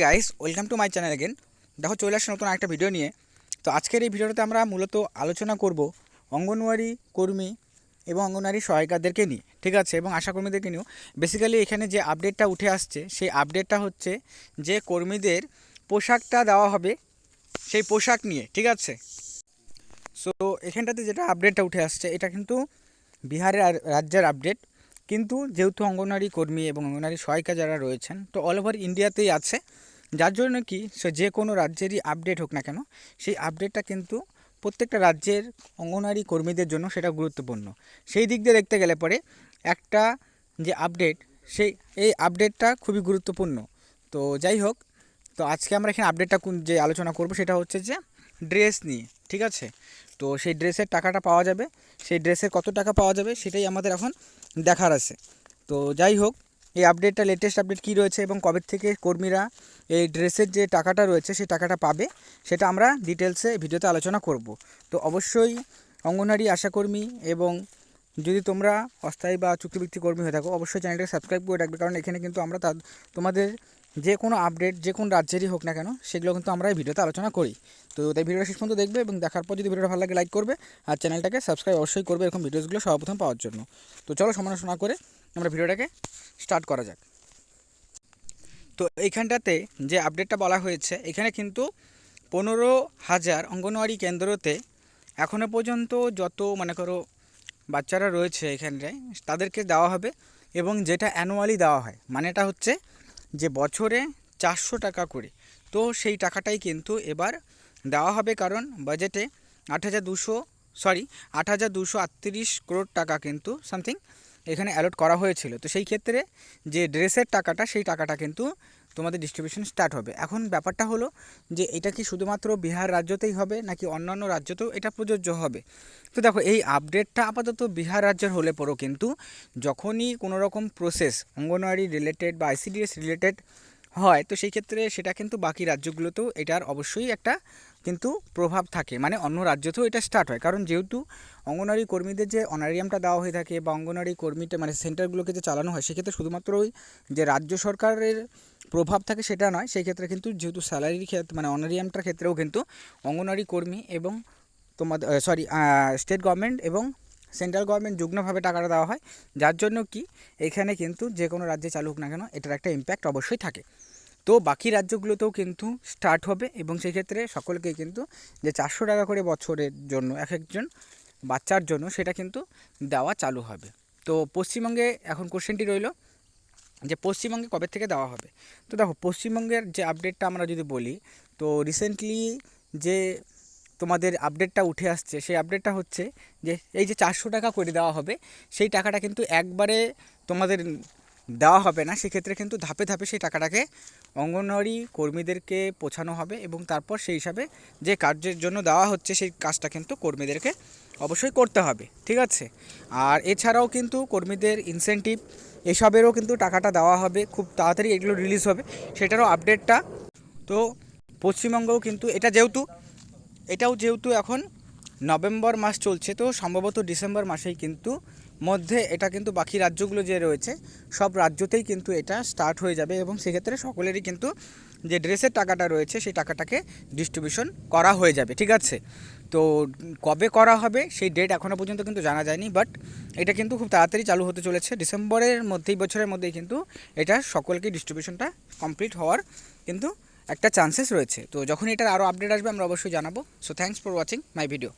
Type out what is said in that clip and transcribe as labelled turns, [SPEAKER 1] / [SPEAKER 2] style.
[SPEAKER 1] Guys welcome to my channel again দেখো, চলে আসছে নতুন একটা ভিডিও নিয়ে। তো আজকের এই ভিডিওটাতে আমরা মূলত আলোচনা করব অঙ্গনওয়াড়ি কর্মী এবং অঙ্গনওয়াড়ি সহায়িকাদেরকে নিয়ে। ঠিক আছে? এবং আশাকর্মীদেরকে নিয়েও। বেসিক্যালি এখানে যে আপডেটটা উঠে আসছে, সেই আপডেটটা হচ্ছে যে কর্মীদের পোশাকটা দেওয়া হবে সেই পোশাক নিয়ে। ঠিক আছে? সো এখানটাতে যেটা আপডেটটা উঠে আসছে, এটা কিন্তু বিহারের রাজ্যের আপডেট কিন্তু যেহেতু অঙ্গনওয়াড়ি কর্মী এবং অঙ্গনওয়াড়ি সহায়িকা যারা রয়েছেন, তো অল ওভার ইন্ডিয়াতেই আছে। যার জন্য কি, সে যে কোনো রাজ্যেরই আপডেট হোক না কেন, সেই আপডেটটা কিন্তু প্রত্যেকটা রাজ্যের অঙ্গনওয়াড়ি কর্মীদের জন্য সেটা গুরুত্বপূর্ণ। সেই দিক দিয়ে দেখতে গেলে পরে একটা যে আপডেট সেই, এই আপডেটটা খুবই গুরুত্বপূর্ণ। তো যাই হোক, তো আজকে আমরা এখানে আপডেটটা যে আলোচনা করব সেটা হচ্ছে যে ড্রেস নিয়ে, ঠিক আছে? তো সেই ড্রেসের টাকাটা পাওয়া যাবে। সেই ড্রেসের কত টাকা পাওয়া যাবে সেটাই আমাদের এখন দেখার আছে। তো যাই হোক, এই আপডেটটা লেটেস্ট আপডেট কী রয়েছে এবং কবে থেকে কর্মীরা এই ড্রেসের যে টাকাটা রয়েছে সেই টাকাটা পাবে, সেটা আমরা ডিটেলসে ভিডিওতে আলোচনা করব। তো অবশ্যই অঙ্গনওয়াড়ি আশাকর্মী এবং যদি তোমরা অস্থায়ী বা চুক্তিভিত্তিক কর্মী হয়ে থাকো, অবশ্যই চ্যানেলটাকে সাবস্ক্রাইব করে রাখবে। কারণ এখানে কিন্তু আমরা তোমাদের যে কোনো আপডেট যে কোনো রাজ্যেরই হোক না কেন, সেগুলো কিন্তু আমরা এই ভিডিওতে আলোচনা করি। তো তাই ভিডিওটা শেষ পর্যন্ত দেখবে এবং দেখার পর যদি ভিডিওটা ভালো লাগে লাইক করবে। আর চ্যানেলটাকে সাবস্ক্রাইব অবশ্যই করবে এরকম ভিডিওসগুলো সর্বপ্রথম পাওয়ার জন্য। তো চলো সমালোচনা করে আমরা ভিডিওটাকে স্টার্ট করা যাক। তো এইখানটাতে যে আপডেটটা বলা হয়েছে, এখানে কিন্তু পনেরো হাজার অঙ্গনওয়াড়ি কেন্দ্রতে এখনও পর্যন্ত যত, মনে করো, বাচ্চারা রয়েছে এখানটায়, তাদেরকে দেওয়া হবে এবং যেটা অ্যানুয়ালি দেওয়া হয়, মানেটা হচ্ছে যে বছরে চারশো টাকা করে। তো সেই টাকাটাই কিন্তু এবার দেওয়া হবে কারণ বাজেটে আট হাজার দুশো সরি আট হাজার দুশো আটত্রিশ করোড় টাকা কিন্তু সামথিং এখানে অ্যালট করা হয়েছিল। তো সেই ক্ষেত্রে যে ড্রেসের টাকাটা, সেই টাকাটা কিন্তু তোমাদের ডিস্ট্রিবিউশন স্টার্ট হবে। এখন ব্যাপারটা হলো যে এটা কি শুধুমাত্র বিহার রাজ্যতেই হবে নাকি অন্যান্য রাজ্যতেও এটা প্রযোজ্য হবে? তো দেখো, এই আপডেটটা আপাতত বিহার রাজ্যের হলে পরেও কিন্তু যখনই কোনো রকম প্রসেস অঙ্গনওয়াড়ি রিলেটেড বা আইসিডিএস রিলেটেড হয়। তো সেই ক্ষেত্রে সেটা কিন্তু বাকি রাজ্যগুলোতেও এটার অবশ্যই একটা কিন্তু প্রভাব থাকে। মানে অন্য রাজ্যতেও এটা স্টার্ট হয়। কারণ যেহেতু অঙ্গনওয়াড়ি কর্মীদের যে অনারিয়ামটা দেওয়া হয়ে থাকে বা অঙ্গনওয়াড়ি কর্মীটা মানে সেন্টারগুলোকে যে চালানো হয়, সেক্ষেত্রে শুধুমাত্র ওই যে রাজ্য সরকারের প্রভাব থাকে সেটা নয়। সেই ক্ষেত্রে কিন্তু যেহেতু স্যালারির ক্ষেত্রে মানে অনারিয়ামটার ক্ষেত্রেও কিন্তু অঙ্গনওয়াড়ি কর্মী এবং তোমাদের সরি স্টেট গভর্নমেন্ট এবং সেন্ট্রাল গভর্নমেন্ট যুগ্মভাবে টাকাটা দেওয়া হয়। যার জন্য কি? এখানে কিন্তু যে কোনো রাজ্যে চালু হোক না কেন, এটার একটা ইম্প্যাক্ট অবশ্যই থাকে। তো বাকি রাজ্যগুলোতেও কিন্তু স্টার্ট হবে এবং সেক্ষেত্রে সকলকে কিন্তু যে চারশো টাকা করে বছরের জন্য এক একজন বাচ্চার জন্য সেটা কিন্তু দেওয়া চালু হবে। তো পশ্চিমবঙ্গে এখন কোশ্চেনটি রইল যে পশ্চিমবঙ্গে কবে থেকে দেওয়া হবে? তো দেখো, পশ্চিমবঙ্গের যে আপডেটটা আমরা যদি বলি, তো রিসেন্টলি যে তোমাদের আপডেটটা উঠে আসছে। সেই আপডেটটা হচ্ছে যে, এই যে চারশো টাকা করে দেওয়া হবে, সেই টাকাটা কিন্তু একবারে তোমাদের দেওয়া হবে না। সেক্ষেত্রে কিন্তু ধাপে ধাপে সেই টাকাটাকে অঙ্গনওয়াড়ি কর্মীদেরকে পৌঁছানো হবে এবং তারপর সেই হিসাবে যে কার্যের জন্য দেওয়া হচ্ছে, সেই কাজটা কিন্তু কর্মীদেরকে অবশ্যই করতে হবে। ঠিক আছে? আর এছাড়াও কিন্তু কর্মীদের ইনসেন্টিভ এসবেরও কিন্তু টাকাটা দেওয়া হবে। খুব তাড়াতাড়ি এগুলো রিলিজ হবে। সেটারও আপডেটটা তো পশ্চিমবঙ্গও কিন্তু, এটা যেহেতু এটাও যেহেতু এখন নভেম্বর মাস চলছে, তো সম্ভবত ডিসেম্বর মাসেই কিন্তু মধ্যে এটা কিন্তু বাকি রাজ্যগুলো যে রয়েছে, সব রাজ্যতেই কিন্তু এটা স্টার্ট হয়ে যাবে এবং সেক্ষেত্রে সকলেরই কিন্তু যে ড্রেসের টাকাটা রয়েছে, সেই টাকাটাকে ডিস্ট্রিবিউশন করা হয়ে যাবে, ঠিক আছে? তো কবে করা হবে সেই ডেট এখনও পর্যন্ত কিন্তু জানা যায়নি বাট এটা কিন্তু খুব তাড়াতাড়ি চালু হতে চলেছে। ডিসেম্বরের মধ্যেই বছরের মধ্যেই কিন্তু এটা সকলকে ডিস্ট্রিবিউশনটা কমপ্লিট হওয়ার কিন্তু একটা চান্সেস রয়েছে। তো যখন এটার আরও আপডেট আসবে, আমরা অবশ্যই জানাব। So thanks for watching my video